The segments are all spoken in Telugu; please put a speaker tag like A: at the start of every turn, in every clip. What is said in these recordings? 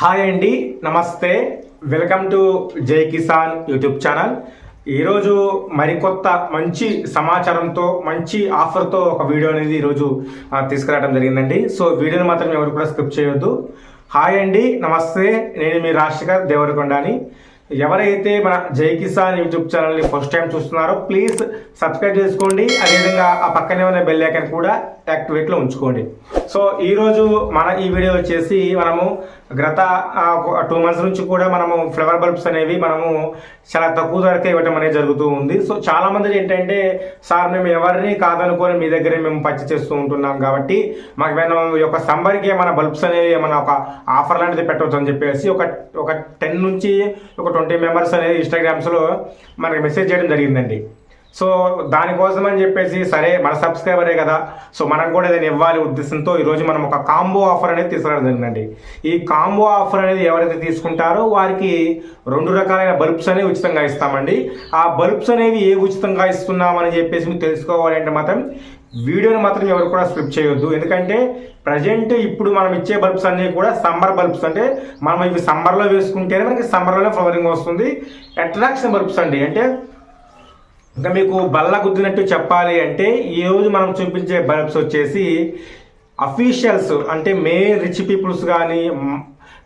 A: హాయ్ అండి నమస్తే వెల్కమ్ టు జై కిసాన్ యూట్యూబ్ ఛానల్ ఈరోజు మరికొత్త మంచి సమాచారంతో మంచి ఆఫర్తో ఒక వీడియో అనేది ఈరోజు తీసుకురావడం జరిగిందండి. సో వీడియోని మాత్రం ఎవరు కూడా స్కిప్ చేయొద్దు. హాయ్ అండి నమస్తే నేను మీ రాజశేఖర్ దేవరకొండని. ఎవరైతే మన జై కిసాన్ యూట్యూబ్ ఛానల్ని ఫస్ట్ టైం చూస్తున్నారో ప్లీజ్ సబ్స్క్రైబ్ చేసుకోండి. అదేవిధంగా ఆ పక్కనే ఉన్న బెల్ కూడా యాక్టివేట్లో ఉంచుకోండి. సో ఈరోజు మన ఈ వీడియో వచ్చేసి మనము గత టూ మంత్స్ నుంచి కూడా మనము ఫ్లవర్ బల్బ్స్ అనేవి మనము చాలా తక్కువ ధరకే ఇవ్వటం అనేది జరుగుతూ ఉంది. సో చాలా మంది ఏంటంటే సార్ మేము ఎవరిని కాదనుకొని మీ దగ్గరే మేము పర్చేస్ చేస్తూ ఉంటున్నాం కాబట్టి మాకు ఏమైనా ఈ యొక్క సమ్మర్కి ఏమైనా బల్బ్స్ అనేవి ఏమైనా ఒక ఆఫర్ లాంటిది పెట్టవచ్చు అని చెప్పేసి ఒక ఒక టెన్ నుంచి ఒక ట్వంటీ మెంబర్స్ అనేది ఇన్స్టాగ్రామ్స్లో మనకి మెసేజ్ చేయడం జరిగిందండి. సో దానికోసం అని చెప్పేసి సరే మన సబ్స్క్రైబరే కదా. సో మనం కూడా ఏదైనా ఇవ్వాలి ఉద్దేశంతో ఈరోజు మనం ఒక కాంబో ఆఫర్ అనేది తీసుకురావడం జరిగిందండి. ఈ కాంబో ఆఫర్ అనేది ఎవరైతే తీసుకుంటారో వారికి రెండు రకాలైన బల్బ్స్ అనేవి ఉచితంగా ఇస్తామండి. ఆ బల్బ్స్ అనేవి ఏ ఉచితంగా ఇస్తున్నామని చెప్పేసి మీరు తెలుసుకోవాలి అంటే మాత్రం వీడియోని మాత్రం ఎవరు కూడా స్క్రిప్ట్ చేయొద్దు. ఎందుకంటే ప్రజెంట్ ఇప్పుడు మనం ఇచ్చే బల్బ్స్ అన్నీ కూడా సమ్మర్ బల్బ్స్. అంటే మనం ఇవి సమ్మర్లో వేసుకుంటేనే మనకి సమ్మర్లోనే ఫ్లవరింగ్ వస్తుంది. అట్రాక్షన్ బల్బ్స్ అండి. అంటే ఇంకా మీకు బల్ల గుద్దినట్టు చెప్పాలి అంటే ఈ రోజు మనం చూపించే బల్బ్స్ వచ్చేసి అఫీషియల్స్ అంటే మే రిచ్ పీపుల్స్ కానీ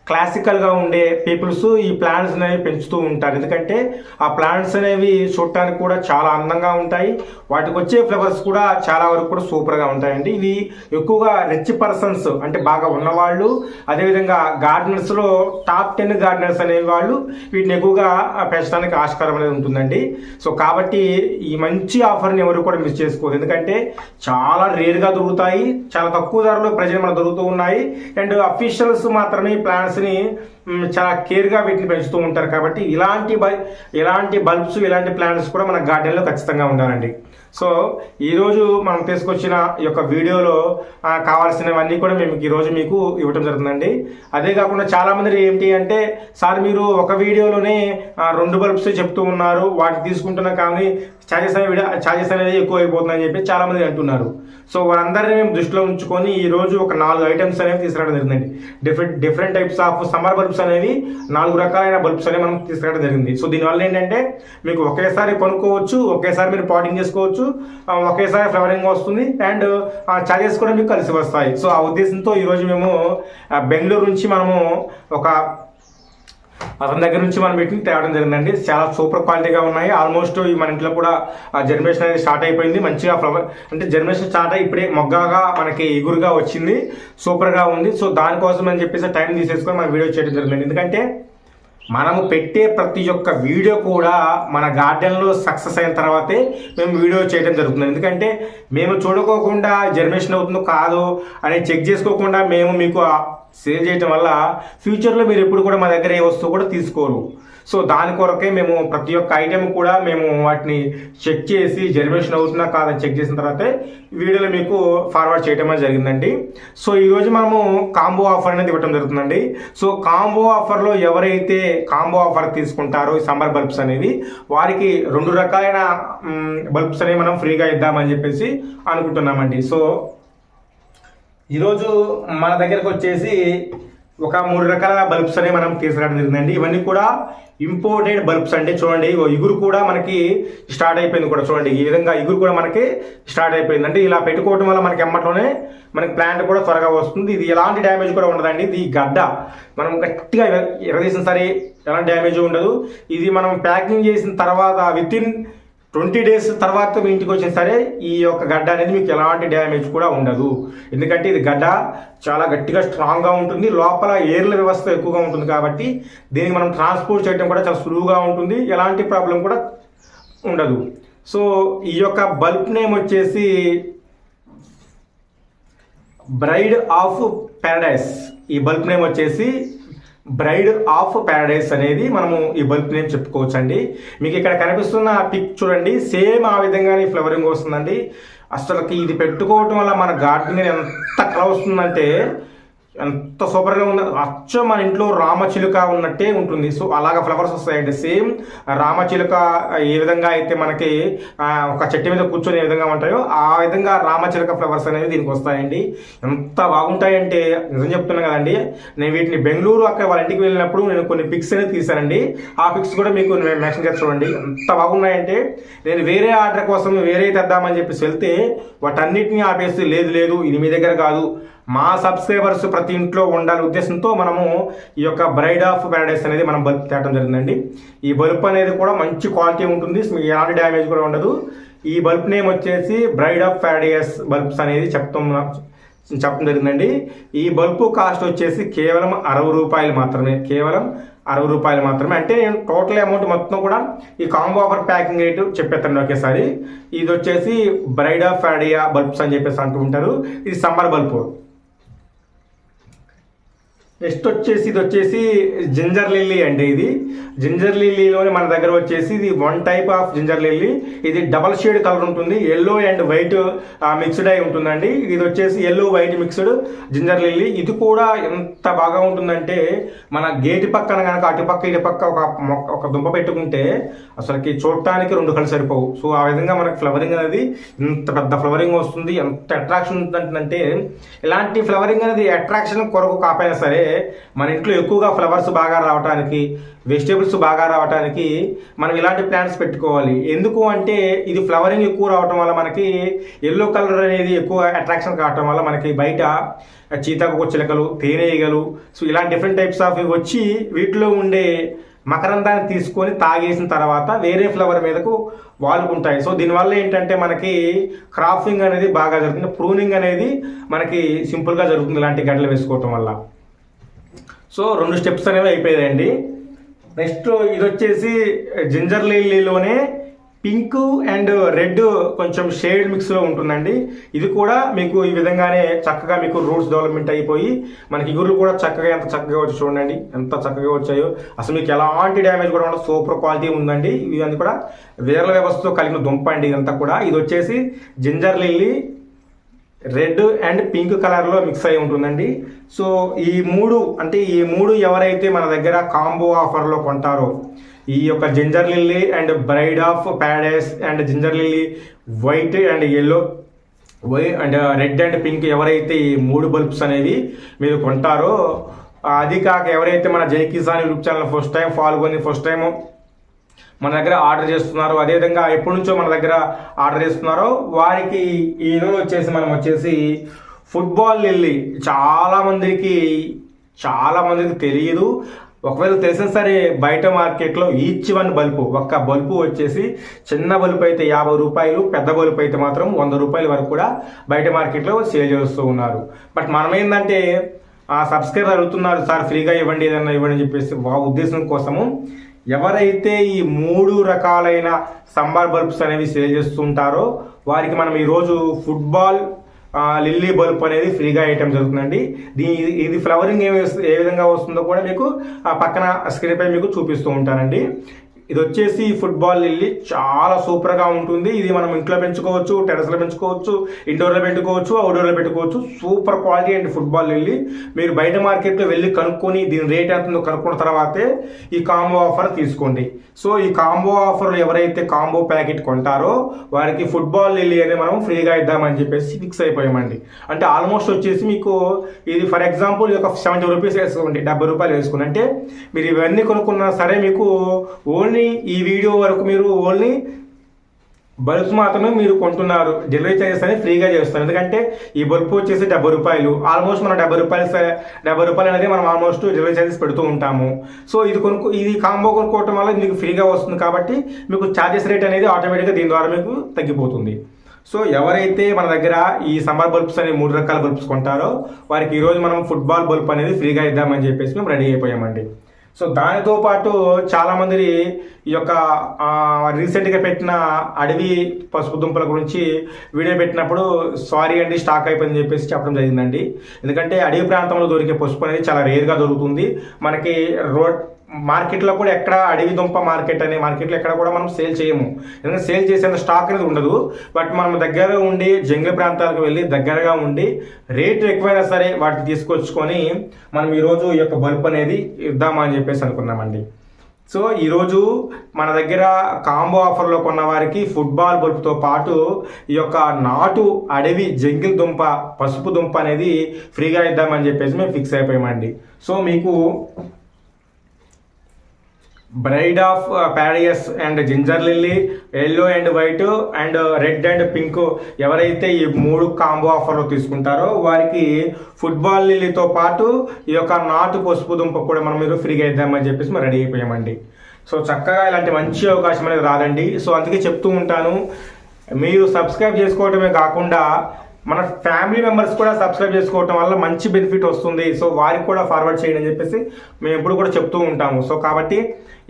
A: క్లాసికల్గా ఉండే పీపుల్స్ ఈ ప్లాంట్స్ అనేవి పెంచుతూ ఉంటారు. ఎందుకంటే ఆ ప్లాంట్స్ అనేవి చూడటానికి కూడా చాలా అందంగా ఉంటాయి. వాటికి వచ్చే ఫ్లవర్స్ కూడా చాలా వరకు కూడా సూపర్గా ఉంటాయండి. ఇవి ఎక్కువగా రిచ్ పర్సన్స్ అంటే బాగా ఉన్నవాళ్ళు అదేవిధంగా గార్డెనర్స్లో టాప్ టెన్ గార్డెనర్స్ అనే వాళ్ళు వీటిని ఎక్కువగా పెంచడానికి ఆస్కారం అనేది ఉంటుందండి. సో కాబట్టి ఈ మంచి ఆఫర్ని ఎవరు కూడా మిస్ చేసుకోవద్దు ఎందుకంటే చాలా రేర్గా దొరుకుతాయి. చాలా తక్కువ ధరలో ప్రజలు మనకు దొరుకుతూ ఉన్నాయి. అండ్ అఫీషియల్స్ మాత్రమే ప్లాంట్స్ ప్లాంట్స్ని చాలా కేర్గా వీటిని పెంచుతూ ఉంటారు కాబట్టి ఇలాంటి బై ఇలాంటి బల్బ్స్ ఇలాంటి ప్లాంట్స్ కూడా మన గార్డెన్లో ఖచ్చితంగా ఉండాలండి. సో ఈరోజు మనం తీసుకొచ్చిన ఈ యొక్క వీడియోలో కావాల్సినవన్నీ కూడా మేము ఈరోజు మీకు ఇవ్వటం జరుగుతుందండి. అదే కాకుండా చాలా మంది ఏంటి అంటే సార్ మీరు ఒక వీడియోలోనే రెండు బల్బ్స్ చెప్తూ ఉన్నారు వాటిని తీసుకుంటున్నా కానీ ఛార్జెస్ అనేవి ఛార్జెస్ అనేది ఎక్కువ అయిపోతుందని చెప్పి చాలా మంది అంటున్నారు. సో వారందరినీ మేము దృష్టిలో ఉంచుకొని ఈ రోజు ఒక నాలుగు ఐటమ్స్ అనేవి తీసుకురావడం జరిగిందండి. Different different types of summer bulbs అనేవి నాలుగు రకాలైన బల్బ్స్ అనేవి మనం తీసుకురావడం జరిగింది. సో దీనివల్ల ఏంటంటే మీకు ఒకేసారి కొనుక్కోవచ్చు ఒకేసారి మీరు పాటింగ్ చేసుకోవచ్చు ఒకేసారి ఫ్లవరింగ్ వస్తుంది అండ్ చార్జెస్ కూడా మీకు కలిసి వస్తాయి. సో ఆ ఉద్దేశంతో ఈరోజు మేము బెంగళూరు నుంచి మనము ఒక అతని దగ్గర నుంచి మనం వీటిని తేవడం జరిగిందండి. చాలా సూపర్ క్వాలిటీగా ఉన్నాయి. ఆల్మోస్ట్ మన ఇంట్లో కూడా జర్మినేషన్ అనేది స్టార్ట్ అయిపోయింది. మంచిగా ఫ్లవర్ అంటే జర్మినేషన్ స్టార్ట్ అయ్యి ఇప్పుడే మొగ్గగా మనకి ఎగురుగా వచ్చింది. సూపర్గా ఉంది. సో దానికోసం అని చెప్పేసి టైం తీసేసుకొని మనం వీడియో చేయడం జరిగింది ఎందుకంటే మనము పెట్టే ప్రతి ఒక్క వీడియో కూడా మన గార్డెన్లో సక్సెస్ అయిన తర్వాతే మేము వీడియో చేయడం జరుగుతుంది. ఎందుకంటే మేము చూడకోకుండా జర్మినేషన్ అవుతుందో కాదో అని చెక్ చేసుకోకుండా మేము మీకు సేల్ చేయటం వల్ల ఫ్యూచర్లో మీరు ఎప్పుడు కూడా మా దగ్గర ఏ వస్తువు కూడా తీసుకోరు. సో దాని కొరకే మేము ప్రతి ఒక్క ఐటెం కూడా మేము వాటిని చెక్ చేసి జనరేషన్ అవుతున్నా కాదని చెక్ చేసిన తర్వాత వీడియోలో మీకు ఫార్వర్డ్ చేయడం అనేది జరిగిందండి. సో ఈరోజు మనము కాంబో ఆఫర్ అనేది ఇవ్వడం జరుగుతుందండి. సో కాంబో ఆఫర్లో ఎవరైతే కాంబో ఆఫర్ తీసుకుంటారో ఈ సమ్మర్ బల్బ్స్ అనేవి వారికి రెండు రకాలైన బల్బ్స్ అనేవి మనం ఫ్రీగా ఇద్దామని చెప్పేసి అనుకుంటున్నామండి. సో ఈరోజు మన దగ్గరకు వచ్చేసి ఒక మూడు రకాల బల్బ్స్ అనేవి మనం తీసుకురావడం జరిగిందండి. ఇవన్నీ కూడా ఇంపోర్టెడ్ బల్బ్స్ అంటే చూడండి ఇగురు కూడా మనకి స్టార్ట్ అయిపోయింది కూడా చూడండి. ఈ విధంగా ఇగురు కూడా మనకి స్టార్ట్ అయిపోయింది. అంటే ఇలా పెట్టుకోవడం వల్ల మనకి ఎమ్మట్లోనే మనకి ప్లాంట్ కూడా త్వరగా వస్తుంది. ఇది ఎలాంటి డ్యామేజ్ కూడా ఉండదండి. ఇది గడ్డ. మనం గట్టిగా ఎరదీసిన సరే ఎలాంటి డ్యామేజ్ ఉండదు. ఇది మనం ప్యాకింగ్ చేసిన తర్వాత విత్ ఇన్ ట్వంటీ డేస్ తర్వాత మీ ఇంటికి వచ్చిన సరే ఈ యొక్క గడ్డ అనేది మీకు ఎలాంటి డ్యామేజ్ కూడా ఉండదు. ఎందుకంటే ఇది గడ్డ చాలా గట్టిగా స్ట్రాంగ్గా ఉంటుంది లోపల ఏర్ల వ్యవస్థ ఎక్కువగా ఉంటుంది కాబట్టి దీనికి మనం ట్రాన్స్పోర్ట్ చేయడం కూడా చాలా సులువుగా ఉంటుంది ఎలాంటి ప్రాబ్లం కూడా ఉండదు. సో ఈ యొక్క బల్బ్ నేమ్ వచ్చేసి బ్రైడ్ ఆఫ్ ప్యారడైస్ ఈ బల్బ్ నేమ్ వచ్చేసి బ్రైడ్ ఆఫ్ ప్యారడైస్ అనేది మనము ఈ బల్బ్ నేమ్ చెప్పుకోవచ్చు అండి మీకు ఇక్కడ కనిపిస్తున్న పిక్ చూడండి. సేమ్ ఆ విధంగానే ఫ్లవరింగ్ వస్తుందండి. అసలుకి ఇది పెట్టుకోవటం వల్ల మన గార్డెన్ ఎంత కలర్ వస్తుందంటే ఎంత సూపర్గా ఉంది? అచ్చం మన ఇంట్లో రామచిలుక ఉన్నట్టే ఉంటుంది. సో అలాగ ఫ్లవర్స్ వస్తాయండి సేమ్ రామచిలుక ఏ విధంగా అయితే మనకి ఒక చెట్టు మీద కూర్చొని ఏ విధంగా ఉంటాయో ఆ విధంగా రామచిలుక ఫ్లవర్స్ అనేవి దీనికి వస్తాయండి. ఎంత బాగుంటాయంటే నిజం చెప్తున్నాను కదండి నేను వీటిని బెంగళూరు అక్కడ వాళ్ళ ఇంటికి వెళ్ళినప్పుడు నేను కొన్ని పిక్స్ అనేది తీశానండి. ఆ పిక్స్ కూడా మీకు నేను మెన్షన్ చేసి చూడండి. ఎంత బాగున్నాయంటే నేను వేరే ఆర్డర్ కోసం వేరే తెద్దామని చెప్పేసి వెళ్తే వాటన్నిటిని ఆపేసి లేదు లేదు ఇది మీ దగ్గర కాదు. మా సబ్స్క్రైబర్స్ ప్రతి ఇంట్లో ఉండాలి ఉద్దేశంతో మనము ఈ యొక్క బ్రైడ్ ఆఫ్ ప్యారడైస్ అనేది మనం బల్బ్ తేటం జరిగిందండి. ఈ బల్బ్ అనేది కూడా మంచి క్వాలిటీ ఉంటుంది ఎలాంటి డ్యామేజ్ కూడా ఉండదు. ఈ బల్బ్ నేమ్ వచ్చేసి బ్రైడ్ ఆఫ్ ప్యారడైస్ బల్బ్స్ అనేది చెప్తాం చెప్పడం జరిగిందండి. ఈ బల్బు కాస్ట్ వచ్చేసి కేవలం అరవై రూపాయలు మాత్రమే కేవలం అరవై రూపాయలు మాత్రమే. అంటే నేను టోటల్ అమౌంట్ మొత్తం కూడా ఈ కాంబో ఆఫర్ ప్యాకింగ్ రేటు చెప్పేస్తాను ఒకేసారి. ఇది వచ్చేసి బ్రైడ్ ఆఫ్ ఫ్యాడియా బల్బ్స్ అని చెప్పేసి అంటూ ఉంటారు. ఇది సమ్మర్ బల్బు. నెక్స్ట్ వచ్చేసి ఇది వచ్చేసి జింజర్ లిల్లీ అండి ఇది. జింజర్ లిల్లీలోనే మన దగ్గర వచ్చేసి ఇది one type of ginger lily. ఇది డబల్ షేడ్ కలర్ ఉంటుంది. ఎల్లో అండ్ వైట్ మిక్స్డ్ అయి ఉంటుందండి. ఇది వచ్చేసి yellow white mixed ginger lily. ఇది కూడా ఎంత బాగా ఉంటుందంటే మన గేట్ పక్కన కనుక అటుపక్క ఇటు పక్క ఒక మొక్క ఒక దుంప పెట్టుకుంటే అసలుకి చూడటానికి రెండు కళ్ళు సరిపోవు. సో ఆ విధంగా మనకి ఫ్లవరింగ్ అనేది ఇంత పెద్ద ఫ్లవరింగ్ వస్తుంది. ఎంత అట్రాక్షన్ ఉంటుందంటే ఇలాంటి ఫ్లవరింగ్ అనేది అట్రాక్షన్ కొరకు కాపాయినా సరే మన ఇంట్లో ఎక్కువగా ఫ్లవర్స్ బాగా రావడానికి వెజిటేబుల్స్ బాగా రావడానికి మనం ఇలాంటి ప్లాంట్స్ పెట్టుకోవాలి. ఎందుకు అంటే ఇది ఫ్లవరింగ్ ఎక్కువ రావటం వల్ల మనకి ఎల్లో కలర్ అనేది ఎక్కువ అట్రాక్షన్ కావటం వల్ల మనకి బయట చీతాకు చిలకలు తేనెయ్యగలు సో ఇలాంటి డిఫరెంట్ టైప్స్ ఆఫ్ వచ్చి వీటిలో ఉండే మకరందాన్ని తీసుకొని తాగేసిన తర్వాత వేరే ఫ్లవర్ మీదకు వాలుకుంటాయి సో దీనివల్ల ఏంటంటే మనకి క్రాఫింగ్ అనేది బాగా జరుగుతుంది. ప్రూనింగ్ అనేది మనకి సింపుల్గా జరుగుతుంది ఇలాంటి గడ్డలు వేసుకోవటం వల్ల. సో రెండు స్టెప్స్ అనేవి అయిపోయాయండి. నెక్స్ట్ ఇది వచ్చేసి జింజర్ లిల్లీలోనే పింక్ అండ్ రెడ్ కొంచెం షేడ్ మిక్స్లో ఉంటుందండి. ఇది కూడా మీకు ఈ విధంగానే చక్కగా మీకు రూట్స్ డెవలప్మెంట్ అయిపోయి మనకి ఇగుర్లు కూడా చక్కగా ఎంత చక్కగా వచ్చి చూడండి. ఎంత చక్కగా వచ్చాయో. అసలు మీకు ఎలాంటి డ్యామేజ్ కూడా ఉండదు. సూపర్ క్వాలిటీ ఉందండి. ఇవన్నీ కూడా వేర్ల వ్యవస్థతో కలిగిన దుంప అండి ఇదంతా కూడా. ఇది వచ్చేసి ginger lily red and pink కలర్లో మిక్స్ అయి ఉంటుందండి. సో ఈ మూడు అంటే ఈ మూడు ఎవరైతే మన దగ్గర కాంబో ఆఫర్లో కొంటారో ఈ యొక్క ginger lily and bride of paradise and ginger lily white and yellow why and red and pink ఎవరైతే ఈ మూడు బల్బ్స్ అనేవి మీరు కొంటారో అది కాక ఎవరైతే మన Jai Kisan YouTube channel first time పాల్గొని ఫస్ట్ టైం మన దగ్గర ఆర్డర్ చేస్తున్నారు. అదేవిధంగా ఎప్పటి నుంచో మన దగ్గర ఆర్డర్ చేస్తున్నారో. వారికి ఈ రోజు వచ్చేసి మనం వచ్చేసి ఫుట్బాల్ లిల్లీ చాలా మందికి చాలా మందికి తెలియదు ఒకవేళ తెలిసిన సరే బయట మార్కెట్లో ఈచ్ వన్ బల్బు ఒక్క బల్బు వచ్చేసి చిన్న బల్బు అయితే యాభై రూపాయలు పెద్ద బల్బు అయితే మాత్రం వంద రూపాయల వరకు కూడా బయట మార్కెట్లో సేల్ చేస్తూ ఉన్నారు. బట్ మనం ఏంటంటే ఆ సబ్స్క్రైబర్ అడుగుతున్నారు సార్ ఫ్రీగా ఇవ్వండి ఏదన్నా ఇవ్వండి అని చెప్పేసి ఉద్దేశం కోసము ఎవరైతే ఈ మూడు రకాలైన సంబార్ బల్బ్స్ అనేవి సేల్ చేస్తుంటారో వారికి మనం ఈరోజు ఫుట్బాల్ లిల్లీ బల్బ్ అనేది ఫ్రీగా వేయటం జరుగుతుందండి. దీని ఇది ఫ్లవరింగ్ ఏ ఏ విధంగా వస్తుందో కూడా మీకు ఆ పక్కన స్క్రీన్ పై మీకు చూపిస్తూ ఉంటానండి. ఇది వచ్చేసి ఫుట్బాల్ లిల్లీ చాలా సూపర్గా ఉంటుంది. ఇది మనం ఇంట్లో పెంచుకోవచ్చు టెరస్లో పెంచుకోవచ్చు ఇండోర్లో పెట్టుకోవచ్చు అవుట్డోర్లో పెట్టుకోవచ్చు. సూపర్ క్వాలిటీ అండి ఫుట్బాల్ లిల్లీ. మీరు బయట మార్కెట్లో వెళ్ళి కనుక్కొని దీని రేట్ ఎంత ఉందో కనుక్కున్న తర్వాతే ఈ కాంబో ఆఫర్ తీసుకోండి. సో ఈ కాంబో ఆఫర్ ఎవరైతే కాంబో ప్యాకెట్ కొంటారో వారికి ఫుట్బాల్ లిల్లీ అనేది మనం ఫ్రీగా ఇద్దామని చెప్పేసి ఫిక్స్ అయిపోయామండి. అంటే ఆల్మోస్ట్ వచ్చేసి మీకు ఇది ఫర్ ఎగ్జాంపుల్ ఇది ఒక సెవెంటీ రూపీస్ వేసుకోండి డెబ్బై రూపాయలు వేసుకోండి అంటే మీరు ఇవన్నీ కొనుక్కున్నా సరే మీకు ఓన్లీ ఈ వీడియో వరకు మీరు ఓన్లీ బల్బ్స్ మాత్రమే మీరు కొంటున్నారు. డెలివరీ చార్జెస్ అనేది ఫ్రీగా చేస్తారు. ఎందుకంటే ఈ బల్బ్ వచ్చేసి డెబ్బై రూపాయలు. ఆల్మోస్ట్ మనం డెబ్బై రూపాయలు డెబ్బై రూపాయలు అనేది మనం ఆల్మోస్ట్ డెలివరీ చార్జెస్ పెడుతూ ఉంటాము. సో ఇది కొనుక్కో ఇది కాంబో కొనుక్కోవటం వల్ల మీకు ఫ్రీగా వస్తుంది కాబట్టి మీకు చార్జెస్ రేట్ అనేది ఆటోమేటిక్గా దీని ద్వారా మీకు తగ్గిపోతుంది. సో ఎవరైతే మన దగ్గర ఈ సమ్మర్ బల్బ్స్ అనే మూడు రకాల బల్బ్స్ కొంటారో వారికి ఈరోజు మనం ఫుట్బాల్ బల్బ్ అనేది ఫ్రీగా ఇద్దామని చెప్పేసి మేము రెడీ అయిపోయామండి. సో దానితో పాటు చాలా మంది ఈ యొక్క రీసెంట్గా పెట్టిన అడవి పసుపు దుంపల గురించి వీడియో పెట్టినప్పుడు సారీ అండి స్టాక్ అయిపోయిందని చెప్పేసి చెప్పడం జరిగిందండి. ఎందుకంటే అడవి ప్రాంతంలో దొరికే పసుపు అనేది చాలా రేర్గా దొరుకుతుంది. మనకి రోడ్ మార్కెట్లో కూడా ఎక్కడ అడవి దుంప మార్కెట్ అనే మార్కెట్లో ఎక్కడ కూడా మనం సేల్ చేయము. ఎందుకంటే సేల్ చేసేంత స్టాక్ అనేది ఉండదు. బట్ మనం దగ్గర ఉండి జంగల్ ప్రాంతాలకు వెళ్ళి దగ్గరగా ఉండి రేట్ ఎక్కువైనా సరే వాటిని తీసుకొచ్చుకొని మనం ఈరోజు ఈ యొక్క బల్బ్ అనేది ఇద్దామని చెప్పేసి అనుకున్నామండి. సో ఈరోజు మన దగ్గర కాంబో ఆఫర్లో కొన్న వారికి ఫుట్బాల్ బల్బ్తో పాటు ఈ యొక్క నాటు అడవి జంగిల్ దుంప పసుపు దుంప అనేది ఫ్రీగా ఇద్దామని చెప్పేసి మేము ఫిక్స్ అయిపోయామండి. సో మీకు bride of paradise and ginger lily yellow and white and red and pink ఎవరైతే ఈ మూడు కాంబో ఆఫర్లో తీసుకుంటారో వారికి ఫుట్బాల్ లిల్లీతో పాటు ఈ యొక్క నాటు పసుపు దుంప కూడా మనం మీరు ఫ్రీగా ఇద్దామని చెప్పేసి మనం రెడీ అయిపోయామండి. సో చక్కగా ఇలాంటి మంచి అవకాశం అనేది రాదండి. సో అందుకే చెప్తూ ఉంటాను. మీరు సబ్స్క్రైబ్ చేసుకోవడమే కాకుండా మన ఫ్యామిలీ మెంబర్స్ కూడా సబ్స్క్రైబ్ చేసుకోవటం వల్ల మంచి బెనిఫిట్ వస్తుంది. సో వారికి కూడా ఫార్వర్డ్ చేయండి అని చెప్పేసి మేము ఎప్పుడు కూడా చెప్తూ ఉంటాము. సో కాబట్టి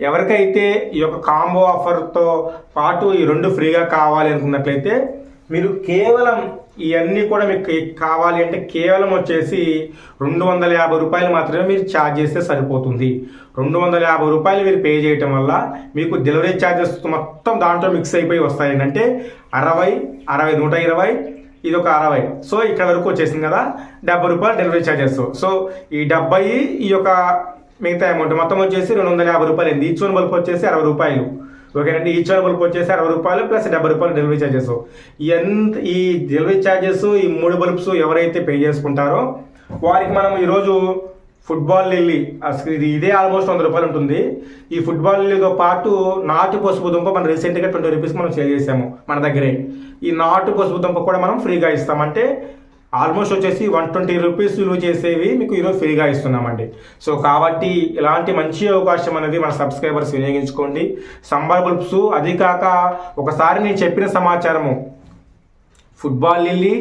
A: ఎవరికైతే ఈ యొక్క కాంబో ఆఫర్తో పాటు ఈ రెండు ఫ్రీగా కావాలి అనుకున్నట్లయితే మీరు కేవలం ఇవన్నీ కూడా మీకు కావాలి అంటే కేవలం వచ్చేసి రెండు వందల యాభై రూపాయలు మాత్రమే మీరు ఛార్జ్ చేస్తే సరిపోతుంది. రెండు వందల యాభై రూపాయలు మీరు పే చేయటం వల్ల మీకు డెలివరీ ఛార్జెస్ మొత్తం దాంట్లో మిక్స్ అయిపోయి వస్తాయి. అంటే అరవై అరవై నూట ఇరవై ఇది ఒక అరవై. సో ఇక్కడ వరకు వచ్చేసింది కదా డెబ్బై రూపాయలు డెలివరీ ఛార్జెస్ సో ఈ డెబ్బై ఈ యొక్క మిగతా అమౌంట్ మొత్తం వచ్చేసి రెండు వందల యాభై రూపాయలు అయింది. ఈచ్ వన్ బల్బ్ వచ్చేసి అరవై రూపాయలు. ఓకేనండి ఈచ్ వన్ బల్బ్ వచ్చేసి అరవై రూపాయలు ప్లస్ డెబ్బై రూపాయలు డెలివరీ ఛార్జెస్ ఎంత ఈ డెలివరీ ఛార్జెస్ ఈ మూడు బల్బ్స్ ఎవరైతే పే చేసుకుంటారో వారికి మనం ఈరోజు ఫుట్బాల్ లిల్లీ. అసలు ఇది ఇదే ఆల్మోస్ట్ వంద రూపాయలు ఉంటుంది. ఈ ఫుట్బాల్ లిల్లీతో పాటు నాటు పసుపు దుంప మనం రీసెంట్గా ట్వంటీ రూపీస్ మనం సేల్ చేసాము మన దగ్గరే. ఈ నాటు పసుపు దుంప కూడా మనం ఫ్రీగా ఇస్తామంటే ఆల్మోస్ట్ వచ్చేసి వన్ ట్వంటీ రూపీస్ విలువ చేసేవి మీకు ఈరోజు ఫ్రీగా ఇస్తున్నామండి. సో కాబట్టి ఇలాంటి మంచి అవకాశం అనేది మన సబ్స్క్రైబర్స్ వినియోగించుకోండి. సంబర్ బుల్ప్స్ అది కాక ఒకసారి నేను చెప్పిన సమాచారము. Football lily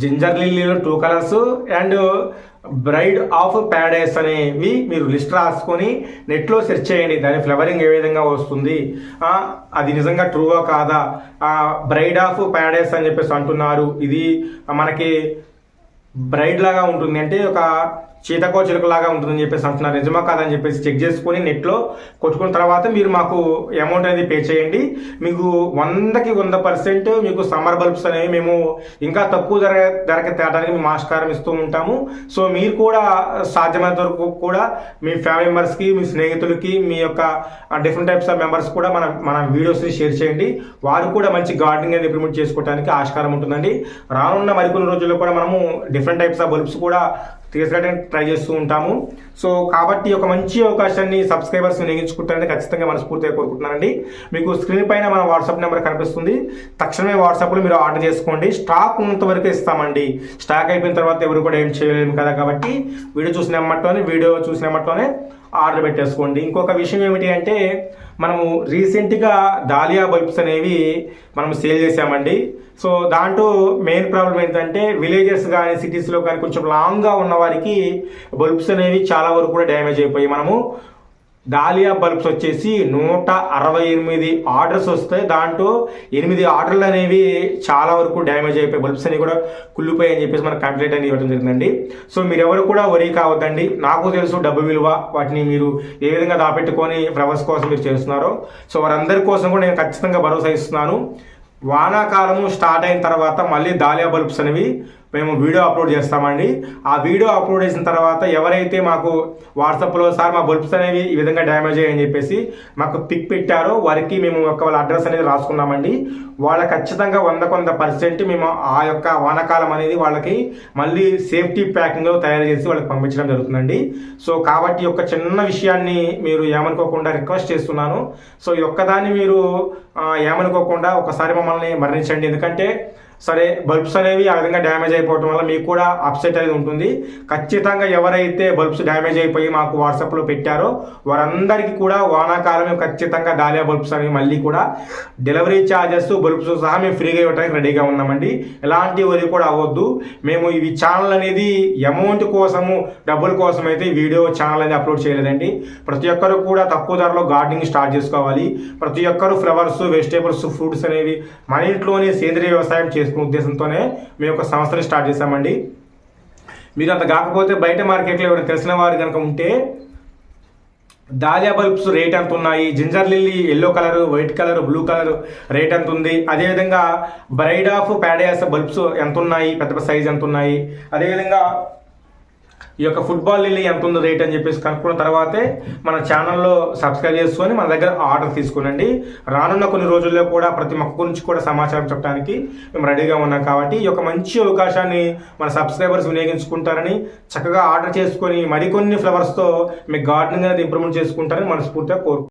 A: ginger లిల్లీలో two colours and bride of paradise అనేవి మీరు లిస్ట్ రాసుకొని నెట్లో సెర్చ్ చేయండి. దాని ఫ్లవరింగ్ ఏ విధంగా వస్తుంది? అది నిజంగా ట్రూవా కాదా? బ్రైడ్ ఆఫ్ ప్యాడైస్ అని చెప్పేసి అంటున్నారు. ఇది మనకి బ్రైడ్ లాగా ఉంటుంది. అంటే ఒక చీతకో చిలుకలాగా ఉంటుందని చెప్పేసి అంటున్నారు. నిజమా కాదని చెప్పేసి చెక్ చేసుకొని నెట్లో కొట్టుకున్న తర్వాత మీరు మాకు అమౌంట్ అనేది పే చేయండి. మీకు వందకి వంద పర్సెంట్ మీకు సమ్మర్ బల్బ్స్ అనేవి మేము ఇంకా తక్కువ ధర ధరకి తేడానికి మేము ఆస్కారం ఇస్తూ ఉంటాము. సో మీరు కూడా సాధ్యమైనంత వరకు కూడా మీ ఫ్యామిలీ మెంబర్స్కి మీ స్నేహితులకి మీ యొక్క డిఫరెంట్ టైప్స్ ఆఫ్ మెంబర్స్ కూడా మన మన వీడియోస్ని షేర్ చేయండి. వారు కూడా మంచి గార్డెనింగ్ అనేది ఇంప్లిమెంట్ చేసుకోవడానికి ఆస్కారం ఉంటుందండి. రానున్న మరికొన్ని రోజుల్లో కూడా మనము డిఫరెంట్ టైప్స్ ఆఫ్ బల్బ్స్ కూడా తీసుకురావడానికి ట్రై చేస్తూ ఉంటాము. సో కాబట్టి ఒక మంచి అవకాశాన్ని సబ్స్క్రైబర్స్ వినియోగించుకుంటారని ఖచ్చితంగా మనస్ఫూర్తిగా కోరుకుంటున్నానండి. మీకు స్క్రీన్ పైన మన వాట్సాప్ నెంబర్ కనిపిస్తుంది. తక్షణమే వాట్సాప్లో మీరు ఆర్డర్ చేసుకోండి. స్టాక్ ఉన్నంత వరకు ఇస్తామండి. స్టాక్ అయిపోయిన తర్వాత ఎవరు కూడా ఏం చేయలేము కదా కాబట్టి వీడియో చూసిన మట్టునే వీడియో చూసిన మట్టునే ఆర్డర్ పెట్టేసుకోండి. ఇంకొక విషయం ఏమిటి అంటే మనము రీసెంట్గా దాలియా బల్బ్స్ అనేవి మనం సేల్ చేసామండి సో దాంట్లో మెయిన్ ప్రాబ్లం ఏంటంటే విలేజెస్ కానీ సిటీస్లో కానీ కొంచెం లాంగ్గా ఉన్న వారికి బల్బ్స్ అనేవి చాలా వరకు కూడా డ్యామేజ్ అయిపోయి మనము డాలియా బల్బ్స్ వచ్చేసి నూట అరవై ఎనిమిది ఆర్డర్స్ వస్తాయి. దాంట్లో ఎనిమిది ఆర్డర్లు అనేవి చాలా వరకు డ్యామేజ్ అయిపోయి బల్బ్స్ అనేవి కూడా కుళ్ళిపోయాయి అని చెప్పేసి మనకు కంప్లైంట్ అనేది ఇవ్వడం జరిగిందండి. సో మీరు ఎవరు కూడా వరీ కావద్దండి. నాకు తెలుసు డబ్బు విలువ వాటిని మీరు ఏ విధంగా దాపెట్టుకొని ఫ్లవర్స్ కోసం మీరు చేస్తున్నారో. సో వారందరి కోసం కూడా నేను ఖచ్చితంగా భరోసా ఇస్తున్నాను. వానాకాలము స్టార్ట్ అయిన తర్వాత మళ్ళీ దాలియా బల్బ్స్ అనేవి మేము వీడియో అప్లోడ్ చేస్తామండి. ఆ వీడియో అప్లోడ్ చేసిన తర్వాత ఎవరైతే మాకు వాట్సాప్లో సార్ మా బల్బ్స్ అనేవి ఈ విధంగా డ్యామేజ్ అయ్యాయని చెప్పేసి మాకు పిక్ పెట్టారో వారికి మేము యొక్క వాళ్ళ అడ్రస్ అనేది రాసుకున్నామండి. వాళ్ళ ఖచ్చితంగా వంద కొంత పర్సెంట్ మేము ఆ యొక్క వానకాలం అనేది వాళ్ళకి మళ్ళీ సేఫ్టీ ప్యాకింగ్లో తయారు చేసి వాళ్ళకి పంపించడం జరుగుతుందండి. సో కాబట్టి ఈ యొక్క చిన్న విషయాన్ని మీరు ఏమనుకోకుండా రిక్వెస్ట్ చేస్తున్నాను. సో ఈ ఒక్కదాన్ని మీరు ఏమనుకోకుండా ఒకసారి మమ్మల్ని మరణించండి. ఎందుకంటే సరే బల్బ్స్ అనేవి ఆ విధంగా డ్యామేజ్ అయిపోవడం వల్ల మీకు కూడా అప్సెట్ అనేది ఉంటుంది. ఖచ్చితంగా ఎవరైతే బల్బ్స్ డ్యామేజ్ అయిపోయి మాకు వాట్సాప్లో పెట్టారో వారందరికీ కూడా వానాకాలమే ఖచ్చితంగా దాలియా బల్బ్స్ అనేవి మళ్ళీ కూడా డెలివరీ ఛార్జెస్ బల్బ్స్ సహా మేము ఫ్రీగా ఇవ్వడానికి రెడీగా ఉన్నామండి. ఎలాంటి వరి కూడా అవ్వద్దు. మేము ఇవి ఛానల్ అనేది అమౌంట్ కోసము డబ్బుల కోసం అయితే వీడియో ఛానల్ అనేది అప్లోడ్ చేయలేదండి. ప్రతి ఒక్కరు కూడా తక్కువ ధరలో గార్డెనింగ్ స్టార్ట్ చేసుకోవాలి. ప్రతి ఒక్కరు ఫ్లవర్స్ వెజిటేబుల్స్ ఫ్రూట్స్ అనేవి మన ఇంట్లోనే సేంద్రియ వ్యవసాయం చేసుకునే ఉద్దేశంతోనే మేము ఒక సంస్థని స్టార్ట్ చేశామండి. మీరు అంత కాకపోతే బయట మార్కెట్లో ఎవరైనా తెలిసిన వారు కనుక ఉంటే దాలియా బల్బ్స్ రేట్ ఎంత ఉన్నాయి? Ginger lily yellow colour white colour blue colour rate ఎంత ఉంది? అదేవిధంగా బ్రైడ్ ఆఫ్ ప్యాడయాస్ బల్బ్స్ ఎంత ఉన్నాయి? పెద్ద పెద్ద సైజ్ ఎంత ఉన్నాయి? అదేవిధంగా ఈ యొక్క ఫుట్బాల్ లిల్లీ ఎంత ఉందో రేట్ అని చెప్పేసి కనుక్కున్న తర్వాతే మన ఛానల్లో సబ్స్క్రైబ్ చేసుకొని మన దగ్గర ఆర్డర్ తీసుకునండి. రానున్న కొన్ని రోజుల్లో కూడా ప్రతి మొక్క గురించి కూడా సమాచారం చెప్పడానికి మేము రెడీగా ఉన్నాం కాబట్టి ఈ యొక్క మంచి అవకాశాన్ని మన సబ్స్క్రైబర్స్ వినియోగించుకుంటారని చక్కగా ఆర్డర్ చేసుకొని మరికొన్ని ఫ్లవర్స్తో మీ గార్డెనింగ్ అనేది ఇంప్రూవ్మెంట్ చేసుకుంటారని మనస్ఫూర్తిగా కోరుకుంటున్నాం.